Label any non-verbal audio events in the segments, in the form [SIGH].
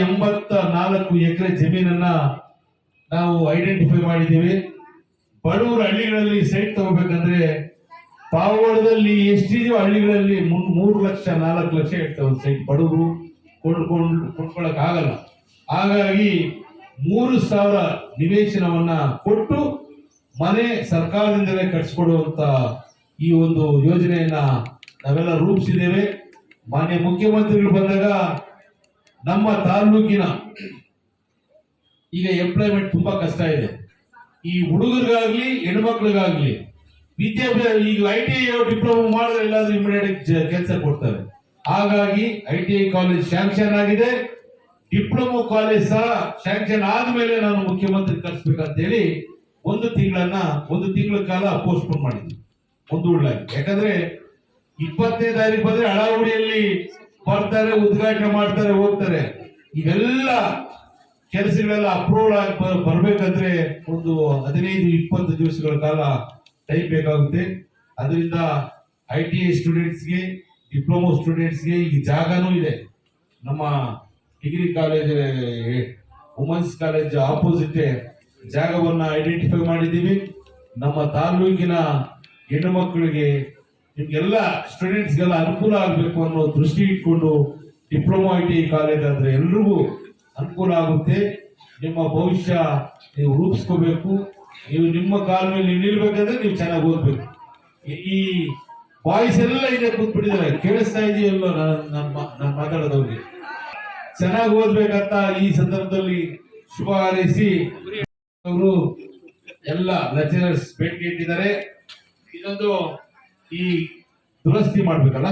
ಎಂಬತ್ತ ನಾಲ್ಕು ಎಕರೆ ಜಮೀನನ್ನ ನಾವು ಐಡೆಂಟಿಫೈ ಮಾಡಿದ್ದೀವಿ. ಬಡವರ ಹಳ್ಳಿಗಳಲ್ಲಿ ಸೈಟ್ ತಗೋಬೇಕಂದ್ರೆ ಪಾವಗಡದಲ್ಲಿ ಎಷ್ಟಿದೆಯೋ ಹಳ್ಳಿಗಳಲ್ಲಿ ಮೂರು ಲಕ್ಷ, ನಾಲ್ಕು ಲಕ್ಷ ಇರ್ತವೆ ಸೈಟ್ ಬಡವರು ಕೊಂಡ್ಕೊಂಡು ಕೊಂಡ್ಕೊಳಕ್ ಆಗಲ್ಲ. ಹಾಗಾಗಿ ಮೂರು ಸಾವಿರ ನಿವೇಶನವನ್ನ ಕೊಟ್ಟು ಮನೆ ಸರ್ಕಾರದಿಂದಲೇ ಕಟ್ಸಿಕೊಡುವಂತ ಈ ಒಂದು ಯೋಜನೆಯನ್ನ ನಾವೆಲ್ಲ ರೂಪಿಸಿದ್ದೇವೆ. ಮಾನ್ಯ ಮುಖ್ಯಮಂತ್ರಿಗಳು ಬಂದಾಗ ನಮ್ಮ ತಾಲೂಕಿನ ಈಗ ಎಂಪ್ಲಾಯ್ಮೆಂಟ್ ತುಂಬಾ ಕಷ್ಟ ಇದೆ. ಈ ಹುಡುಗರಿಗಾಗ್ಲಿ, ಹೆಣ್ಮಕ್ಳಿಗಾಗ್ಲಿ, ವಿದ್ಯಾಭ್ಯಾಸ, ಈಗ ಐ ಟಿ ಐ ಡಿಪ್ಲೊಮಾ ಮಾಡಿದ್ರೆ ಎಲ್ಲಾದ್ರೂ ಇಮಿಡಿಯೇಟ್ ಕೆಲಸ ಕೊಡ್ತಾರೆ. ಹಾಗಾಗಿ I T I college sanction ಆಗಿದೆ. ಡಿಪ್ಲೊಮಾ ಕಾಲೇಜ್ ಸಹ ಶಾಂಕ್ಷನ್ ಆದ್ಮೇಲೆ ನಾನು ಮುಖ್ಯಮಂತ್ರಿ ಕಳಿಸ್ಬೇಕಂತ ಹೇಳಿ ಒಂದು ತಿಂಗಳನ್ನ, ಒಂದು ತಿಂಗಳ ಕಾಲ ಪೋಸ್ಟ್ಪೋನ್ ಮಾಡಿದ್ವಿ. ಮುಂದೂಡಲಾಗಿ ಯಾಕಂದ್ರೆ ಇಪ್ಪತ್ತನೇ ತಾರೀಕು ಬಂದ್ರೆ ಹಳಾವಡಿಯಲ್ಲಿ ಬರ್ತಾರೆ, ಉದ್ಘಾಟನೆ ಮಾಡ್ತಾರೆ, ಹೋಗ್ತಾರೆ. ಇವೆಲ್ಲ ಕೆಲಸಗಳೆಲ್ಲ ಅಪ್ರೂವಲ್ ಆಗಿ ಬರ್- ಬರ್ಬೇಕಂದ್ರೆ ಒಂದು ಹದಿನೈದು, ಇಪ್ಪತ್ತು ದಿವಸಗಳ ಕಾಲ ಟೈಮ್ ಬೇಕಾಗುತ್ತೆ. ಅದರಿಂದ ಐ ಟಿ ಐ ಸ್ಟೂಡೆಂಟ್ಸ್ಗೆ ಡಿಪ್ಲೊಮೊ ಸ್ಟೂಡೆಂಟ್ಸ್ಗೆ ಈ ಜಾಗನೂ ಇದೆ. ನಮ್ಮ degree college women's college opposite ಜಾಗವನ್ನ ಐಡೆಂಟಿಫೈ ಮಾಡಿದ್ದೀವಿ. ನಮ್ಮ ತಾಲೂಕಿನ ಹೆಣ್ಣು ಮಕ್ಕಳಿಗೆ ನಿಮ್ಗೆಲ್ಲ ಸ್ಟೂಡೆಂಟ್ಸ್ಗೆಲ್ಲ ಅನುಕೂಲ ಆಗಬೇಕು ಅನ್ನೋ ದೃಷ್ಟಿ ಇಟ್ಕೊಂಡು ಡಿಪ್ಲೊಮಾ ಐ ಟಿ ಕಾಲೇಜ್ ಆದ್ರೆ ಎಲ್ರಿಗೂ ಅನುಕೂಲ ಆಗುತ್ತೆ. ನಿಮ್ಮ ಭವಿಷ್ಯ ನೀವು ರೂಪಿಸ್ಕೋಬೇಕು. ನೀವು ನಿಮ್ಮ ಕಾಲ ಮೇಲೆ ನೀವು ನಿಲ್ಬೇಕಂದ್ರೆ ನೀವು ಚೆನ್ನಾಗಿ ಓದಬೇಕು. ಈ- ಬಾಯ್ಸ್ ಎಲ್ಲ ಇದೆ ಕೂತ್ಬಿಟ್ಟಿದ್ದಾರೆ. ಕೇಳಿಸ್ತಾ ಇದೆಯಲ್ಲ ನಮ್ಮ ನಾನು ಮಾತಾಡೋದವ್ರಿಗೆ? ಚೆನ್ನಾಗಿ ಓದ್ಬೇಕಂತ ಈ ಸಂದರ್ಭದಲ್ಲಿ ಶುಭ ಹಾರೈಸಿ ಅವರು ಎಲ್ಲ ಲೆಕ್ಚರರ್ಸ್ ಭೇಟಿ ಇಟ್ಟಿದ್ದಾರೆ. ಇದೊಂದು ಈ ದುರಸ್ತಿ ಮಾಡ್ಬೇಕಲ್ಲ?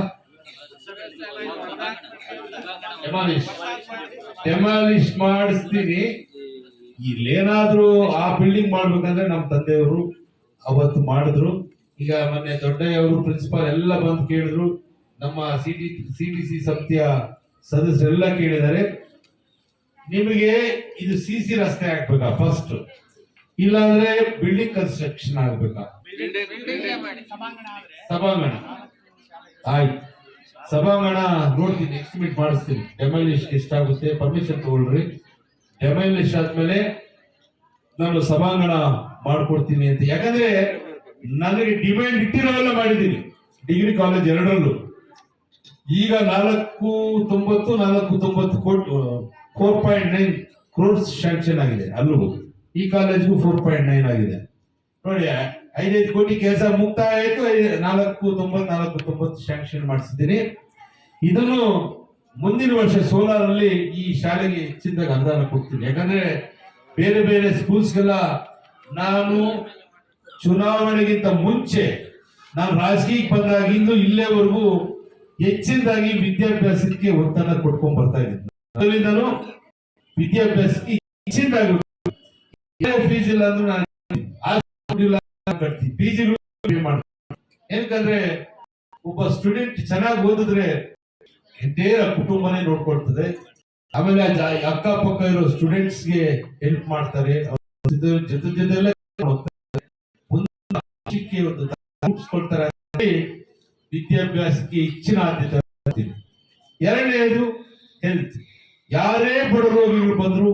ಡೆಮಾಲಿಶ್ ಮಾಡಿಸ್ತೀನಿ. ಇಲ್ಲೇನಾದ್ರೂ ಆ ಬಿಲ್ಡಿಂಗ್ ಮಾಡ್ಬೇಕಂದ್ರೆ ನಮ್ಮ ತಂದೆಯವರು ಅವತ್ತು ಮಾಡಿದ್ರು. ಈಗ ಮೊನ್ನೆ ದೊಡ್ಡಯ್ಯವರು ಪ್ರಿನ್ಸಿಪಾಲ್ ಎಲ್ಲ ಬಂದು ಕೇಳಿದ್ರು. ನಮ್ಮ C T C T C ಸಮಿತಿಯ ಸದಸ್ಯರೆಲ್ಲ ಕೇಳಿದ್ದಾರೆ. ನಿಮಗೆ ಇದು ಸಿ ಸಿ ರಸ್ತೆ ಆಗ್ಬೇಕಾ ಫಸ್ಟ್ ಇಲ್ಲಾಂದ್ರೆ ಬಿಲ್ಡಿಂಗ್ ಕನ್ಸ್ಟ್ರಕ್ಷನ್ ಆಗ್ಬೇಕಾ? ಸಭಾಂಗಣ ಆಯ್ತು. ಸಭಾಂಗಣ ನೋಡ್ತೀನಿ ಎಸ್ಟಿಮೇಟ್ ಮಾಡಿಸ್ತೀನಿ. ಡೆಮಲಿಶ್ ಎಷ್ಟಾಗುತ್ತೆ ಪರ್ಮಿಷನ್ ತಗೊಳ್ರಿ. ಡೆಮಲಿಶ್ ಆದ್ಮೇಲೆ ನಾನು ಸಭಾಂಗಣ ಮಾಡ್ಕೊಡ್ತೀನಿ ಅಂತ. ಯಾಕಂದ್ರೆ ನನಗೆ ಡಿಮ್ಯಾಂಡ್ ಇಟ್ಟಿರೋವೆಲ್ಲ ಮಾಡಿದ್ದೀನಿ. ಡಿಗ್ರಿ ಕಾಲೇಜ್ ಎರಡರಲ್ಲೂ. ಈಗ ನಾಲ್ಕು ತೊಂಬತ್ತು ನಾಲ್ಕು ತೊಂಬತ್ತು ಕೋಟಿ four point nine crores sanction ಆಗಿದೆ. ಅಲ್ಲೂ ಈ ಕಾಲೇಜ್ಗೂ ಫೋರ್ ಪಾಯಿಂಟ್ ನೈನ್ ಆಗಿದೆ. ನೋಡಿ, ಐದೈದು ಕೋಟಿ ಕೆಲಸ ಮುಕ್ತಾಯ ಆಯ್ತು ನಾಲ್ಕು ತೊಂಬತ್ ನಾಲ್ಕು ತೊಂಬತ್ತು ಶಾಂಕ್ಷನ್ ಮಾಡಿಸಿದ್ದೀನಿ. ಇದನ್ನು ಮುಂದಿನ ವರ್ಷ ಸೋಲಾರಲ್ಲಿ ಈ ಶಾಲೆಗೆ ಹೆಚ್ಚಿನದಾಗಿ ಅನುದಾನ ಕೊಡ್ತೀನಿ. ಯಾಕಂದ್ರೆ ಬೇರೆ ಬೇರೆ ಸ್ಕೂಲ್ಸ್ಗೆಲ್ಲ ನಾನು ಚುನಾವಣೆಗಿಂತ ಮುಂಚೆ, ನಾನು ರಾಜಕೀಯಕ್ಕೆ ಬಂದಾಗಿಂದು ಇಲ್ಲೇವರೆಗೂ ಹೆಚ್ಚಿನದಾಗಿ ವಿದ್ಯಾಭ್ಯಾಸಕ್ಕೆ ಒತ್ತನ್ನ ಕೊಟ್ಕೊಂಡ್ ಬರ್ತಾ ಇದ್ದೀನಿ. ಅದರಿಂದನೂ ವಿದ್ಯಾಭ್ಯಾಸಕ್ಕೆ ಹೆಚ್ಚಿನದಾಗಿ ಫೀಸ್ ಇಲ್ಲ ಅಂದ್ರೆ ನಾನು ಕಟ್ತೀನಿ ಏನಕ್ಕಂದ್ರೆ, ಒಬ್ಬ ಸ್ಟೂಡೆಂಟ್ ಚೆನ್ನಾಗಿ ಓದಿದ್ರೆ ನೇರ ಕುಟುಂಬನೇ ನೋಡ್ಕೊಳ್ತದೆ. ಆಮೇಲೆ ಅಕ್ಕಪಕ್ಕ ಇರೋ ಸ್ಟೂಡೆಂಟ್ಸ್ಗೆ ಹೆಲ್ಪ್ ಮಾಡ್ತಾರೆ. ಜೊತೆ ಜೊತೆ ಹೇಳಿ ವಿದ್ಯಾಭ್ಯಾಸಕ್ಕೆ ಹೆಚ್ಚಿನ ಆದ್ಯತೆ. ಎರಡನೇದು ಹೆಲ್ತ್ ಯಾರೇ ಬಡ ರೋಗಿಗಳು ಬಂದ್ರು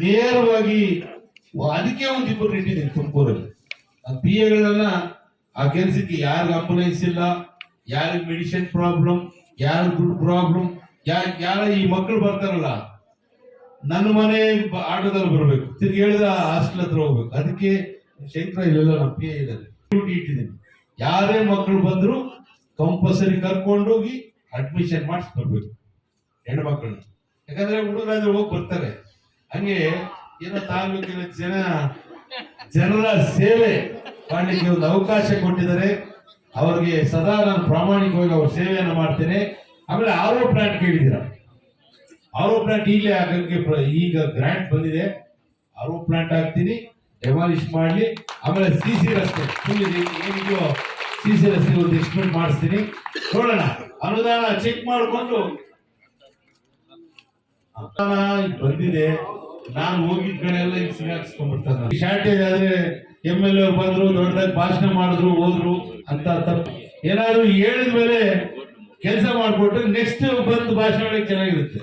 ನೇರವಾಗಿ ಅದಕ್ಕೆ ಒಂದು ಇಬ್ಬರು ಇಟ್ಟಿದ್ದೀನಿ ತುಮಕೂರಲ್ಲಿ ಪಿ ಎಗಳನ್ನ ಆ ಕೆಲಸಕ್ಕೆ ಯಾರು ಅಂಬುಲೆನ್ಸ್ ಇಲ್ಲ, ಯಾರಿಗ ಮೆಡಿಸಿನ್ ಪ್ರಾಬ್ಲಮ್ ಯಾರ ದುಡ್ಡು ಪ್ರಾಬ್ಲಮ್ ಯಾರ ಯಾರ ಈ ಮಕ್ಕಳು ಬರ್ತಾರಲ್ಲ, ನನ್ನ ಮನೆ ಆಟೋದಲ್ಲಿ ಬರಬೇಕು. ತಿರ್ಗಿ ಹೇಳಿದ ಹಾಸ್ಟೆಲ್ ಹತ್ರ ಹೋಗ್ಬೇಕು. ಅದಕ್ಕೆ ಶಂಕರ ಇಲ್ಲೆಲ್ಲ ನಮ್ಮ ಪಿ ಇದ್ದಾರೆ. ಡ್ಯೂಟಿ ಇಟ್ಟಿದ್ದೀನಿ. ಯಾರೇ ಮಕ್ಕಳು ಬಂದ್ರು ಕಂಪಲ್ಸರಿ ಕರ್ಕೊಂಡೋಗಿ ಅಡ್ಮಿಷನ್ ಮಾಡಿಸ್ಕೊಡ್ಬೇಕು ಹೆಣ್ಮಕ್ಳನ್ನ ಯಾಕಂದ್ರೆ ಹುಡುಗರಾದ್ರೆ ಹೋಗಿ ಬರ್ತಾರೆ. ಹಂಗೆ ಏನೋ ತಾಲೂಕಿನ ಜನ, ಜನರ ಸೇವೆ ಮಾಡಲಿಕ್ಕೆ ಒಂದು ಅವಕಾಶ ಕೊಟ್ಟಿದ್ದಾರೆ. ಅವರಿಗೆ ಸದಾ ನಾನು ಪ್ರಾಮಾಣಿಕವಾಗಿ ಅವ್ರ ಸೇವೆಯನ್ನು ಮಾಡ್ತೇನೆ. ಆಮೇಲೆ ಆರೋ ಪ್ಲಾಂಟ್ ಕೇಳಿದ್ದೀರ ಆರೋ ಪ್ಲಾಂಟ್ ಈಗಲೇ ಆಗಕ್ಕೆ ಈಗ ಗ್ರಾಂಟ್ ಬಂದಿದೆ. ಆರೋ ಪ್ಲಾಂಟ್ ಹಾಕ್ತೀನಿ ಡೆಮಾಲಿಷ್ ಮಾಡಲಿ. ಆಮೇಲೆ ಸಿ ಸಿ ರಸ್ತೆ ಏನಿದೆಯೋ ಸಿ ಸಿ ರಸ್ತೆ ಒಂದು ಎಕ್ಸ್ಪೆಂಡ್ ಮಾಡಿಸ್ತೀನಿ. ನೋಡೋಣ. ಅನುದಾನ ಚೆಕ್ ಮಾಡಿಕೊಂಡು. ಬಂದಿದೆ. ನಾನು ಹೋಗಿದ್ ಕಡೆ ಎಲ್ಲ ಈಗ ಸಿಗಾಕ್ಸ್ಕೊಂಡ್ಬಿಡ್ತಾರೆ ಶಾರ್ಟೇಜ್ ಆದ್ರೆ ಎಂ ಎಲ್ ಎ ಬಂದ್ರು, ದೊಡ್ಡದಾಗಿ ಭಾಷಣ ಮಾಡಿದ್ರು, ಹೋದ್ರು ಅಂತ ತಪ್ಪು. ಏನಾದ್ರು ಹೇಳಿದ ಮೇಲೆ ಕೆಲಸ ಮಾಡಿಕೊಟ್ಟು ನೆಕ್ಸ್ಟ್ ಬಂದು ಭಾಷಣ ಚೆನ್ನಾಗಿರುತ್ತೆ.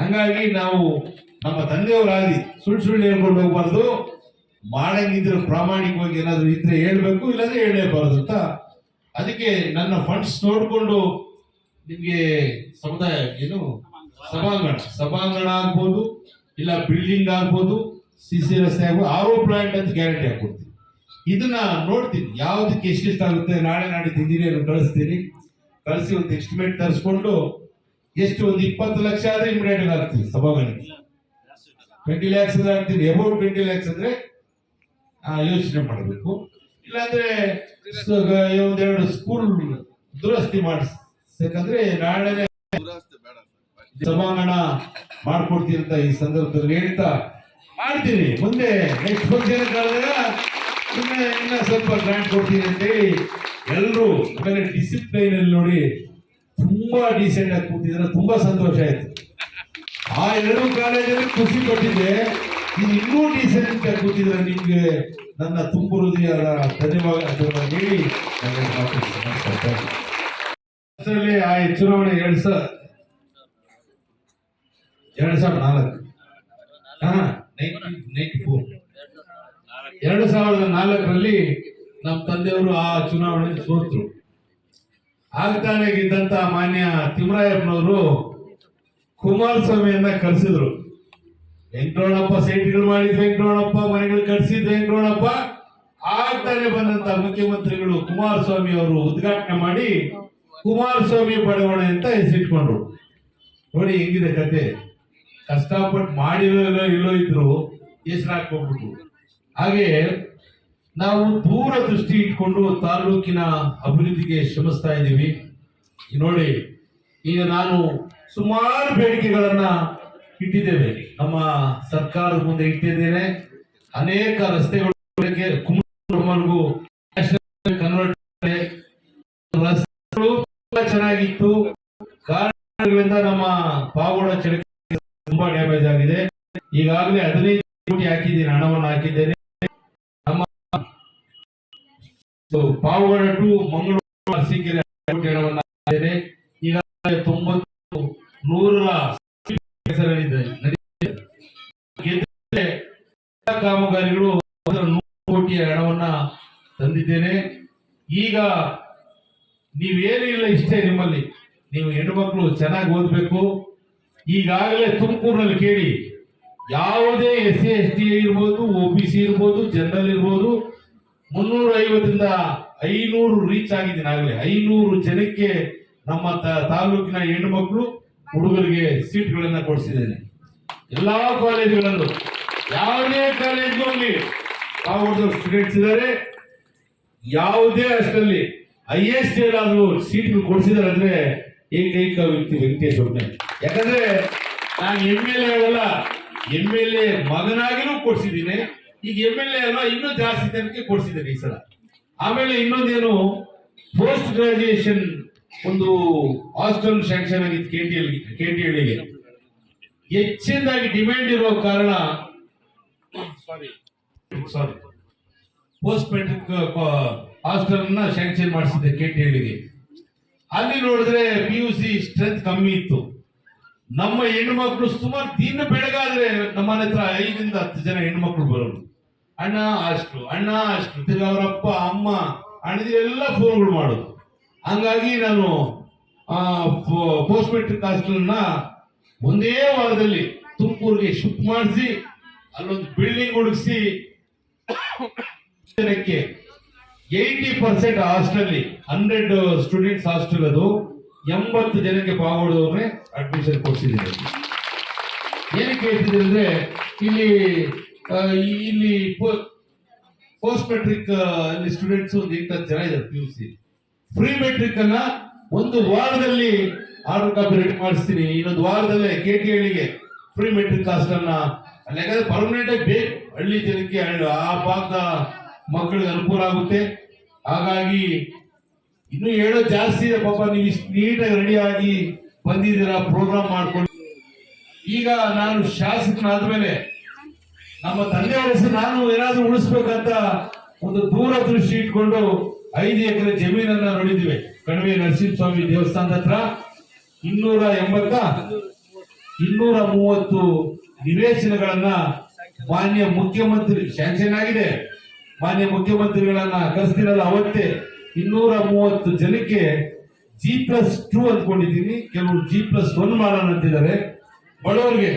ಹಂಗಾಗಿ ನಾವು ನಮ್ಮ ತಂದೆಯವರಾಗಿ ಸುಳ್ಳು ಸುಳ್ಳು ಹೇಳ್ಕೊಂಡು ಹೋಗ್ಬಾರ್ದು. ಮಾಡಂಗಿದ್ರೆ ಪ್ರಾಮಾಣಿಕವಾಗಿ ಏನಾದ್ರು ಇದ್ರೆ ಹೇಳ್ಬೇಕು, ಇಲ್ಲಾಂದ್ರೆ ಹೇಳಲೇಬಾರ್ದು ಅಂತ. ಅದಕ್ಕೆ ನನ್ನ ಫಂಡ್ಸ್ ನೋಡಿಕೊಂಡು ನಿಮಗೆ ಸಮುದಾಯ ಏನು? ಸಭಾಂಗಣ. ಸಭಾಂಗಣ ಆಗ್ಬೋದು. ಇಲ್ಲ ಬಿಲ್ಡಿಂಗ್ ಆಗ್ಬೋದು ಸಿ ಸಿ ರಸ್ತೆ ಆಗ್ಬೋದು ಆರೋ ಪ್ಲಾಂಟ್ ಅಂತ ಗ್ಯಾರಂಟಿ ಹಾಕ್ಕೊಡ್ತೀನಿ. ಇದನ್ನ ನೋಡ್ತೀನಿ, ಯಾವ್ದಕ್ಕೆ ಎಷ್ಟೆಷ್ಟಾಗುತ್ತೆ ನಾಳೆ ನಾಡಿದ್ದು ಇಂಜಿನಿಯರ್ ಕಳಿಸ್ತೀನಿ. ಕಳಿಸಿ ಒಂದು ಎಸ್ಟಿಮೇಟ್ ತರಿಸ್ಕೊಂಡು, ಎಷ್ಟು ಒಂದು ಇಪ್ಪತ್ತು ಲಕ್ಷ ಆದ್ರೆ ಇಮಿಡಿಯೇಟ್ ಆಗ್ತೀವಿ ಸಭಾಂಗಣಕ್ಕೆ ಟ್ವೆಂಟಿ ಲ್ಯಾಕ್ಸ್ ಅಂದ್ರೆ ಆಗ್ತೀನಿ ಅಬೌಟ್ ಟ್ವೆಂಟಿ ಲ್ಯಾಕ್ಸ್ ಅಂದ್ರೆ ಯೋಚನೆ ಮಾಡಬೇಕು. ಇಲ್ಲಾಂದ್ರೆ ಒಂದೆರಡು ಸ್ಕೂಲ್ ದುರಸ್ತಿ ಮಾಡಿಸ್ಬೇಕಂದ್ರೆ ನಾಳೆನೆ ಸಭಾಂಗಣ ಮಾಡ್ಕೊಡ್ತೀನಿ ಅಂತ ಈ ಸಂದರ್ಭದಲ್ಲಿ ಹೇಳ್ತಾ ಮಾಡ್ತೀನಿ. ಮುಂದೆ ನೆಕ್ಸ್ಟ್ ಫಂಕ್ಷನ್ ಇನ್ನ ಇನ್ನ ಸ್ವಲ್ಪ ಗ್ರಾಂಟ್ ಕೊಡ್ತೀನಿ ಅಂತೇಳಿ ಎಲ್ಲರೂ ಆಮೇಲೆ ಡಿಸಿಪ್ಲೈನ್ ಅಲ್ಲಿ ನೋಡಿ ತುಂಬಾ ಡೀಸೆಂಟ್ ಆಗಿ ಕೂತಿದ್ರೆ. ತುಂಬಾ ಸಂತೋಷ ಆಯ್ತು. ಆ ಎರಡು ಕಾಲೇಜಲ್ಲಿ ಖುಷಿ ಕೊಟ್ಟಿದ್ದೆ. ಇದು ಇನ್ನೂ ಡೀಸೆಂಟ್ ಆಗಿ ಕೂತಿದ್ರೆ ನಿಮ್ಗೆ ನನ್ನ ತುಂಬು ಹೃದಯದ ಧನ್ಯವಾದ ಹೇಳಿ. ಅದರಲ್ಲಿ ಆ ಚುನಾವಣೆ ಎರಡ್ ಸಾವಿರ ಎರಡ್ ಸಾವಿರದ ನಾಲ್ಕು ಎರಡು ಸಾವಿರದ ನಾಲ್ಕರಲ್ಲಿ ನಮ್ಮ ತಂದೆಯವರು ಆ ಚುನಾವಣೆ ಸೋತರು ಆಗ್ತಾನೆ ಗೆದ್ದಂತ ಮಾನ್ಯ ತಿಮ್ಮರಾಯಪ್ಪನವರು ಕುಮಾರಸ್ವಾಮಿಯನ್ನ ಕರೆಸಿದ್ರು ವೆಂಕಟರಮಣಪ್ಪ ಸೈಟ್ಗಳು ಮಾಡಿದ್ ವೆಂಕಟರಮಣಪ್ಪ ಮನೆಗಳು ಕಟ್ಸಿದ್ ವೆಂಕಟರಮಣಪ್ಪ ಆಗ್ತಾನೆ ಬಂದಂತ ಮುಖ್ಯಮಂತ್ರಿಗಳು ಕುಮಾರಸ್ವಾಮಿ ಅವರು ಉದ್ಘಾಟನೆ ಮಾಡಿ ಕುಮಾರಸ್ವಾಮಿ ಬಡವಣೆ ಅಂತ ಹೆಸರಿಟ್ಕೊಂಡ್ರು ನೋಡಿ ಹೆಂಗಿದೆ ಕತೆ ಕಷ್ಟಪಟ್ಟು ಮಾಡಿರೋ ಇಲ್ಲೋ ಇದ್ರು ಹೆಸರು ಹಾಕೊಂಡ್ಬಿಟ್ರು ಹಾಗೆ ನಾವು ದೂರ ದೃಷ್ಟಿ ಇಟ್ಕೊಂಡು ತಾಲೂಕಿನ ಅಭಿವೃದ್ಧಿಗೆ ಶ್ರಮಿಸ್ತಾ ಇದ್ದೀವಿ. ನೋಡಿ, ಈಗ ನಾನು ಸುಮಾರು ಬೇಡಿಕೆಗಳನ್ನ ಇಟ್ಟಿದ್ದೇವೆ. ನಮ್ಮ ಸರ್ಕಾರದ ಮುಂದೆ ಇಟ್ಟಿದ್ದೇನೆ. ಅನೇಕ ರಸ್ತೆಗಳು ಕನ್ವರ್ಟ್ ರಸ್ತೆಗಳು ಚೆನ್ನಾಗಿತ್ತು. ಕಾರಣ ನಮ್ಮ ಪಾಗೋಡ ಚಳಕೆ ತುಂಬಾ ಡ್ಯಾಮೇಜ್ ಆಗಿದೆ. ಈಗಾಗಲೇ ಹದಿನೈದು ಕೋಟಿ ಹಾಕಿದ್ದೀನಿ, ಹಣವನ್ನು ಹಾಕಿದ್ದೇನೆ. ನಮ್ಮ ಪಾವಗಡ ಟು ಮಂಗಳೂರು ಸಿಕ್ಕಿದೆ ಕೋಟಿ ಹಣವನ್ನು ಹಾಕಿದ್ದೇನೆ. ಈಗಾಗಲೇ ತೊಂಬತ್ತು ನೂರರ. ಗೆದ್ದರೆ ಕಾಮಗಾರಿಗಳು ನೂರು ಕೋಟಿಯ ಹಣವನ್ನ ತಂದಿದ್ದೇನೆ. ಈಗ ನೀವೇನಿಲ್ಲ ಇಷ್ಟೇ ನಿಮ್ಮಲ್ಲಿ. ನೀವು ಹೆಣ್ಮಕ್ಳು ಚೆನ್ನಾಗಿ ಓದ್ಬೇಕು. ಈಗಾಗಲೇ ತುಮಕೂರಿನಲ್ಲಿ ಕೇಳಿ, ಯಾವುದೇ ಎಸ್ ಸಿ ಎಸ್ ಟಿ ಇರ್ಬೋದು ಒ ಬಿ ಸಿ ಇರ್ಬೋದು, ಜನರಲ್ ಇರ್ಬೋದು ಮುನ್ನೂರ ಐವತ್ತರಿಂದ ಐನೂರು ರೀಚ್ ಆಗಿದ್ದೀನಿ ಆಗಲೇ ಐನೂರು ಜನಕ್ಕೆ ನಮ್ಮ ತಾಲೂಕಿನ ಹೆಣ್ಣು ಮಕ್ಕಳು ಹುಡುಗರಿಗೆ ಸೀಟ್ಗಳನ್ನು ಕೊಡಿಸಿದ್ದೇನೆ ಎಲ್ಲಾ ಕಾಲೇಜುಗಳಲ್ಲೂ, ಯಾವುದೇ ಕಾಲೇಜ್ ಅಲ್ಲಿ ಸ್ಟೂಡೆಂಟ್ಸ್ ಇದ್ದಾರೆ ಯಾವುದೇ ಅಷ್ಟರಲ್ಲಿ ಹೈಯೆಸ್ಟ್ ಏನಾದರೂ ಸೀಟ್ಗಳು ಕೊಡಿಸಿದಾರೆ ಅಂದ್ರೆ ಏಕೈಕ ವ್ಯಕ್ತಿ ವೆಂಕಟೇಶ್ ಒಬ್ಬನೇ ಯಾಕಂದ್ರೆ ನಾನು ಎಂ ಎಲ್ ಎ ಅಲ್ಲ ಎಂ ಎಲ್ ಎ ಮಗನಾಗಿನೂ ಕೊಡ್ಸಿದ್ದೀನಿ. ಈಗ ಎಂ ಎಲ್ ಎ ಅಲ್ಲ ಇನ್ನೂ ಜಾಸ್ತಿ ಜನಕ್ಕೆ ಕೊಡ್ಸಿದ್ದೇನೆ ಈ ಸಲ. ಆಮೇಲೆ ಇನ್ನೊಂದೇನು ಪೋಸ್ಟ್ ಗ್ರಾಜುಯೇಷನ್ ಒಂದು ಹಾಸ್ಟೆಲ್ ಸ್ಯಾಂಕ್ಷನ್ ಆಗಿತ್ತು K T L K T ಎಲ್ಗೆ ಹೆಚ್ಚಿನದಾಗಿ ಡಿಮ್ಯಾಂಡ್ ಇರೋ ಕಾರಣ ಸಾರಿ ಸಾರಿ ಪೋಸ್ಟ್ ಮೆಟ್ರಿಕ್ ಹಾಸ್ಟೆಲ್ನ ಶಾಂಕ್ಷನ್ ಮಾಡಿಸಿದ್ದೆ ಕೆ ಟಿ ಎಲ್ಗೆ ಅಲ್ಲಿ ನೋಡಿದ್ರೆ ಪಿ ಯು ಸಿ ಸ್ಟ್ರೆಂತ್ ಕಮ್ಮಿ ಇತ್ತು. ನಮ್ಮ ಹೆಣ್ಮಕ್ಳು ಸುಮಾರು ದಿನ ಬೆಳಗಾದ್ರೆ ನಮ್ಮ ಹತ್ರ ಐದರಿಂದ ಹತ್ತು ಜನ ಹೆಣ್ಮಕ್ಳು ಬರೋದು ಅಣ್ಣ ಅಷ್ಟು ಅಣ್ಣ ಅಷ್ಟು, ತಿರ್ಗಿ ಅವರಪ್ಪ, ಅಮ್ಮ ಅಣ್ಣದಿರೆಲ್ಲ ಫೋನ್ಗಳು ಮಾಡೋದು. ಹಂಗಾಗಿ ನಾನು ಪೋಸ್ಟ್ ಮೆಟ್ರಿಕ್ ಹಾಸ್ಟೆಲ್ನ ಒಂದೇ ವಾರದಲ್ಲಿ ತುಮಕೂರಿಗೆ ಶಿಫ್ಟ್ ಮಾಡಿಸಿ, ಅಲ್ಲೊಂದು ಬಿಲ್ಡಿಂಗ್ ಹುಡುಗಿಸಿ [COUGHS] ಜನಕ್ಕೆ eighty percent hostel hundred students hostel ಅದು, ಎಂಬತ್ತು ಜನಕ್ಕೆ ಪಾಲ್ಗೊಳ್ಳೋರ್ನೆ ಅಡ್ಮಿಷನ್ ಕೊಡ್ಸಿದ್ದೀನಿ ಏನಕ್ಕೆ ಹೇಳ್ತಿದ್ದೀನಿ ಅಂದ್ರೆ, ಇಲ್ಲಿ ಇಲ್ಲಿ ಪೋಸ್ಟ್ ಮೆಟ್ರಿಕ್ ಅಲ್ಲಿ ಸ್ಟೂಡೆಂಟ್ಸ್ ಒಂದು ಇಂಥ ಜನ P U C pre metric ಒಂದು ವಾರದಲ್ಲಿ ಆರ್ಡರ್ ಕಾಪಿ ರೆಡಿ ಮಾಡಿಸ್ತೀನಿ. ಇನ್ನೊಂದು ವಾರದಲ್ಲೇ ಕೆ ಟಿ ಹಳ್ಳಿಗೆ ಫ್ರೀ ಮೆಟ್ರಿಕ್ ಅನ್ನ ಅಲ್ಲಿ ಯಾಕಂದ್ರೆ ಪರ್ಮನೆಂಟ್ ಆಗಿ ಬೇಕು. ಹಳ್ಳಿ ಜನಕ್ಕೆ ಆ ಭಾಗದ ಮಕ್ಕಳಿಗೆ ಅನುಕೂಲ ಆಗುತ್ತೆ. ಹಾಗಾಗಿ ಇನ್ನು ಹೇಳೋ ಜಾಸ್ತಿ ಪಾಪ, ನೀವು ಇಷ್ಟು ನೀಟಾಗಿ ರೆಡಿಯಾಗಿ ಬಂದಿದ್ದೀರಾ, ಪ್ರೋಗ್ರಾಮ್ ಮಾಡ್ಕೊಂಡು. ಈಗ ನಾನು ಶಾಸಕನಾದ್ಮೇಲೆ ನಮ್ಮ ತಂದೆಯವರ ಹೆಸರು ನಾನು ಏನಾದ್ರೂ ಉಳಿಸ್ಬೇಕಂತ ಒಂದು ದೂರ ದೃಷ್ಟಿ ಇಟ್ಕೊಂಡು ಐದು ಎಕರೆ ಜಮೀನನ್ನ ನೋಡಿದ್ವಿ ಕಣಿವೆ ನರಸಿಂಹಸ್ವಾಮಿ ದೇವಸ್ಥಾನದ ಹತ್ರ. ಇನ್ನೂರ ಎಂಬತ್ತ, ಇನ್ನೂರ ಮೂವತ್ತು ನಿವೇಶನಗಳನ್ನ ಮಾನ್ಯ ಮುಖ್ಯಮಂತ್ರಿ, ಶಾಂಕ್ಷನ್ ಆಗಿದೆ. ಮಾನ್ಯ ಮುಖ್ಯಮಂತ್ರಿಗಳನ್ನ ಕರೆಸ್ತಿರಲ್ಲ ಅವತ್ತೇ. ಇನ್ನೂರ ಮೂವತ್ತು ಜನಕ್ಕೆ ಜಿ ಪ್ಲಸ್ ಟೂ ಅಂದ್ಕೊಂಡಿದ್ದೀನಿ. ಕೆಲವರು ಜಿ ಪ್ಲಸ್ ಒನ್ ಮಾಡೋಣ ಅಂತಿದ್ದಾರೆ. ಬಡವರಿಗೆ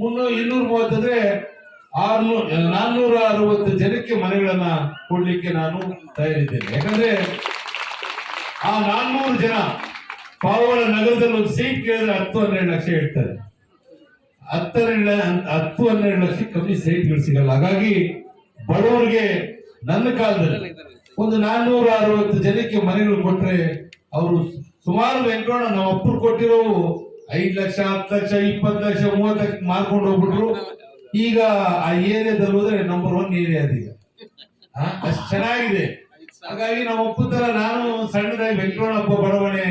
ಮುನ್ನೂರು ಇನ್ನೂರ ಮೂವತ್ತಂದ್ರೆ ಆರ್ನೂರ ನಾನ್ನೂರ ಅರವತ್ತು ಜನಕ್ಕೆ ಮನೆಗಳನ್ನ ಕೊಡ್ಲಿಕ್ಕೆ ನಾನು ತಯಾರಿದ್ದೇನೆ. ಯಾಕಂದ್ರೆ ಆ ನಾನ್ನೂರು ಜನ ಪಾವಗಡ ನಗರದಲ್ಲಿ ಒಂದು ಸೀಟ್ ಕೇಳಿದ್ರೆ ಹತ್ತು ಹನ್ನೆರಡು ಲಕ್ಷ ಹೇಳ್ತಾರೆ. ಹತ್ತೆರಡು ಹತ್ತು ಹನ್ನೆರಡು ಲಕ್ಷ ಕಮ್ಮಿ ಸೈಟ್ಗಳು ಸಿಗಲ್ಲ. ಹಾಗಾಗಿ ಬಡವರಿಗೆ ನನ್ನ ಕಾಲದಲ್ಲಿ ಒಂದು ನಾನ್ನೂರ ಅರವತ್ತು ಜನಕ್ಕೆ ಮನೆಗಳು ಕೊಟ್ರೆ ಅವರು ಸುಮಾರು ವೆಂಕಟರಮಣ ನಮ್ಮ ಅಪ್ಪರು ಕೊಟ್ಟಿರೋ ಐದು ಲಕ್ಷ ಹತ್ತು ಲಕ್ಷ ಇಪ್ಪತ್ತು ಲಕ್ಷ ಮೂವತ್ತು ಲಕ್ಷ ಮಾರ್ಕೊಂಡು ಹೋಗ್ಬಿಟ್ರು. ಈಗ ಆ ಏರಿಯಾದಲ್ಲಿ ಹೋದ್ರೆ ನಂಬರ್ ಒನ್ ಏರಿಯಾ ಅದೀಗ ಅಷ್ಟು ಚೆನ್ನಾಗಿದೆ. ಹಾಗಾಗಿ ನಮ್ಮ ಅಪ್ಪ ತರ ನಾನು ಸಣ್ಣದಾಗಿ ವೆಂಕಟೋಣಪ್ಪ ಬಡವಣೆ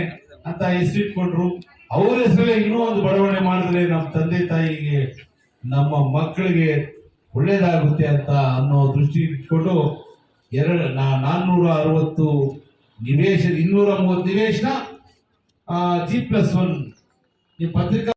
ಅಂತ ಹೆಸರಿಟ್ಕೊಂಡ್ರು ಅವ್ರ ಹೆಸರಲ್ಲೇ ಇನ್ನೂ ಒಂದು ಬಡವಣೆ ಮಾಡಿದ್ರೆ ನಮ್ಮ ತಂದೆ ತಾಯಿಗೆ ನಮ್ಮ ಮಕ್ಕಳಿಗೆ ಒಳ್ಳೇದಾಗುತ್ತೆ ಅಂತ ಅನ್ನೋ ದೃಷ್ಟಿ ಇಟ್ಕೊಂಡು ಎರಡು ನಾನ್ನೂರ ಅರವತ್ತು ನಿವೇಶ, ಇನ್ನೂರ ಮೂವತ್ತು ನಿವೇಶನ ಜಿ ಪ್ಲಸ್ ಒನ್ ಈ ಪತ್ರಿಕಾ